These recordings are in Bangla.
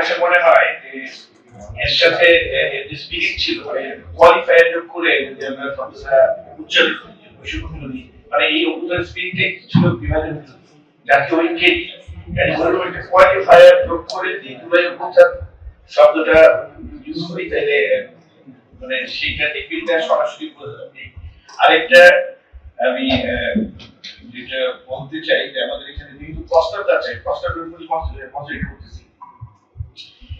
কাছে মনে হয় যে এর সাথে স্পিরিট ছিল কোয়ালিফায়ার করে যদি আমরা শব্দটা উচ্চারিত করি, মানে এই অভ্যুত্থান স্পিরিটে ছিল বিভাজন জাতীয় ঐক্যের একটা কোয়ালিফায়ার যোগ করে যে শব্দটা ইউজ করি মানে সরাসরি আমি যেটা বলতে চাই যে আমাদের এখানে যেহেতু প্রস্তাবটা চাই প্রস্তাবের উপর কনসেন্ট্রেট করতেছি এই যে, এটা পেজ সিক্স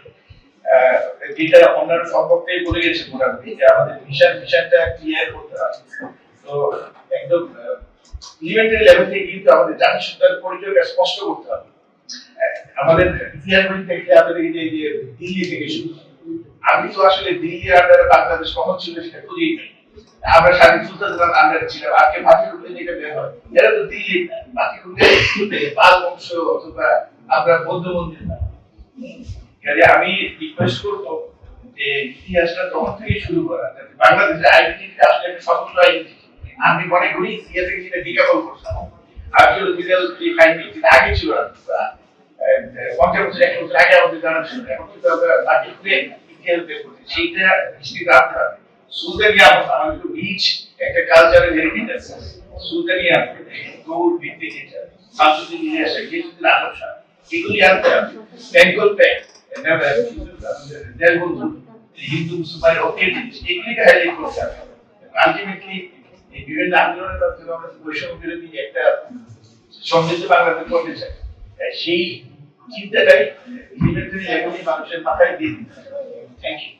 যেটা অন্যান্য বলে গেছে মোটামুটি যে আমাদের ভিশন ভিশনটা ক্লিয়ার করতে হবে। তো একদম ইলিমেন্টারি কিন্তু আমাদের পরিচয়টা স্পষ্ট করতে হবে। আমাদের ইতিহাস আমাদের এই যে দিল্লি থেকে শুরু আমি তো আসলে দিল্লি আন্ডারে বাংলাদেশ কখন ছিল সেটা খুঁজেই আমরা সুলতান আন্ডারে ছিলাম, আজকে মাটিকুলে যেটা বের হয় তো দিল্লি মাটিকুলে পাল বংশ অথবা আমরা বৌদ্ধ মন্দির। কাজে আমি রিকোয়েস্ট করব যে ইতিহাসটা তখন থেকে শুরু করা, যাতে বাংলাদেশের আইডেন্টিটি আসলে একটা স্বতন্ত্র আইডেন্টিটি আমি মনে করি ইতিহাস থেকে সেটা বিজ্ঞাপন করছিলাম আর্কিওলজিক্যাল যে ফাইন্ডিং যেটা আগে ছিল পঞ্চাশ বছর, এক বছর আগে আমাদের জানা ছিল এখন কিন্তু আমরা বাকি খুলে ইতিহাস বের করছি সেইটা হিস্ট্রি রাখতে হবে। সুলতানিয়া আমাদের তো রিচ একটা কালচারাল হেরিটেজ আছে। সুলতানিয়া গৌড় ভিত্তিক এটা সাংস্কৃতিক ইতিহাস গিয়েছিল আদর্শ, এগুলি আনতে হবে। বেঙ্গল দেড়বন্ধু হিন্দু মুসলমান ওকে এগুলিকে হাইলাইট করতে হবে আলটিমেটলি এই বিভিন্ন আন্দোলনের মাধ্যমে আমরা বৈষম্য বিরোধী একটা সমৃদ্ধ বাংলাদেশ করতে চাই সেই চিন্তাটাই লেভেলে মানুষের মাথায় দিয়ে দিতে থ্যাংক ইউ